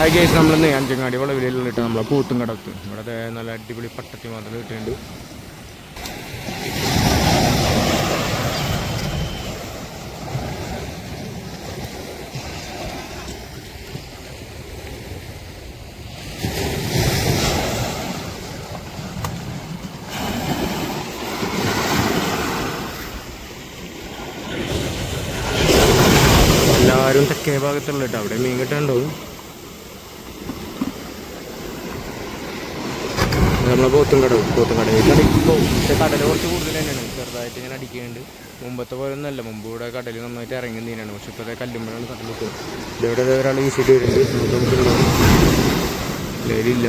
ആ കേസ് നമ്മൾ അഞ്ചങ്ങാടി വളവിലിട്ട് നമ്മളെ കൂത്തും കടത്ത്. ഇവിടെ നല്ല അടിപൊളി പട്ടത്തി മാത്രം കിട്ടിയിട്ടുണ്ട് എല്ലാവരും തെക്കേ ഭാഗത്തുള്ള കേട്ടോ അവിടെ മീൻ കിട്ടാണ്ടാവും നമ്മളെ പോത്തും കടവ് പോത്തും കടവിൽ അടിക്കുമ്പോൾ പക്ഷേ കടൽ കുറച്ച് കൂടുതൽ തന്നെയാണ്. ചെറുതായിട്ട് ഇങ്ങനെ അടിക്കുന്നുണ്ട്. മുമ്പത്തെ പോലെ ഒന്നല്ല മുമ്പ് ഇവിടെ കടൽ നന്നായിട്ട് ഇറങ്ങി നീനാണ് പക്ഷെ ഇപ്പോൾ കല്ലുമ്പോഴാണ് കടൽ നിൽക്കുന്നത്. ഇവിടെ ഒരാൾ വീശിയിട്ട് വരുന്നുണ്ട്. നമുക്ക് നമുക്കുണ്ടാവും ലൈലില്ല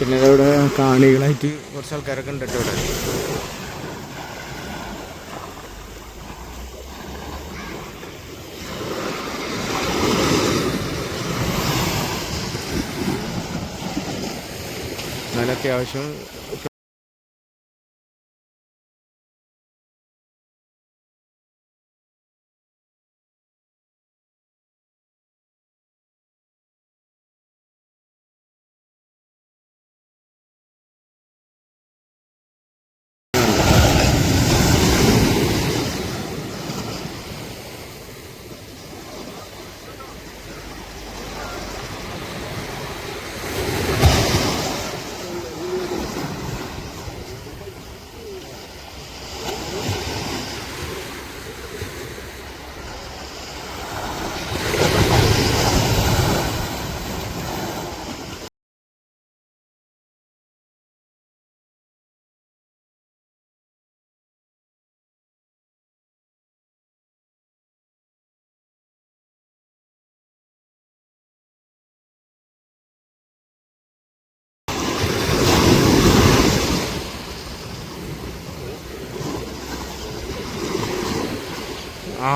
പിന്നെ ഇവിടെ കാണികളായിട്ട് കുറച്ച് ആൾക്കാരൊക്കെ ഉണ്ട് ഇവിടെ. എന്നാലും അത്യാവശ്യം ആ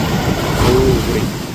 നല്ല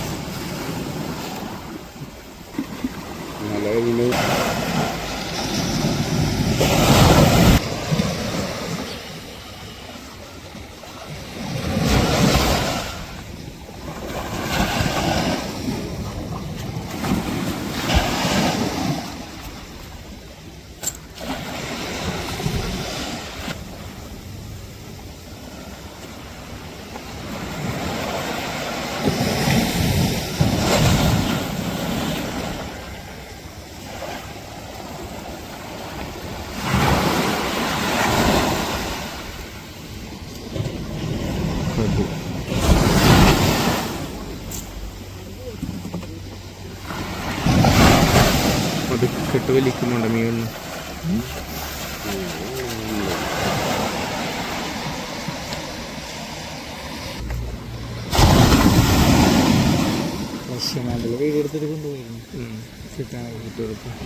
കെട്ട് വലിക്കുന്നുണ്ട് മീനൊന്നും റഷ്യനാട്ടിൽ വീഡിയോ എടുത്തിട്ട് കൊണ്ടുപോയിരുന്നു. മുറിച്ച് കൊടുക്കുന്നു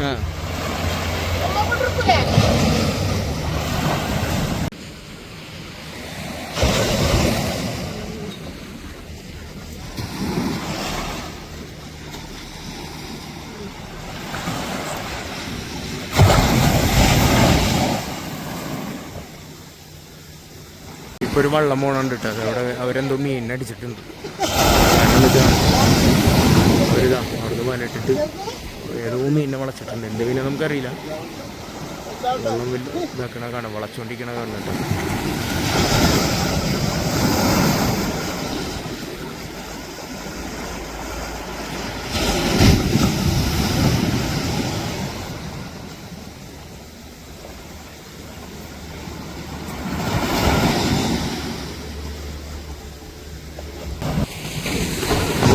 ആ. ഇപ്പൊ ഒരു വള്ളം പോണുണ്ട് കേട്ടോ അതവിടെ അവരെന്തോ മീനടിച്ചിട്ടുണ്ട് അടിച്ചിട്ടുണ്ട്. അവിടുന്ന് വലട്ടിട്ട് ഏതോ മീനിനെ വളച്ചിട്ടുണ്ട്. എന്ത് മീനെ നമുക്കറിയില്ല. ഇതാക്കണ കാണാം വളച്ചോണ്ടിരിക്കണ കാണും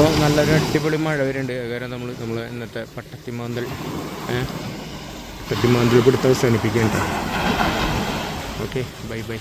അപ്പോൾ നല്ലൊരു അടിപൊളി മഴ വരുന്നുണ്ട് കാരണം നമ്മൾ നമ്മൾ ഇന്നത്തെ പട്ടത്തിമാന്തൽ പട്ടത്തിമാന്തൽ പിടുത്തം അവസാനിപ്പിക്കേണ്ട ഓക്കെ ബൈ ബൈ.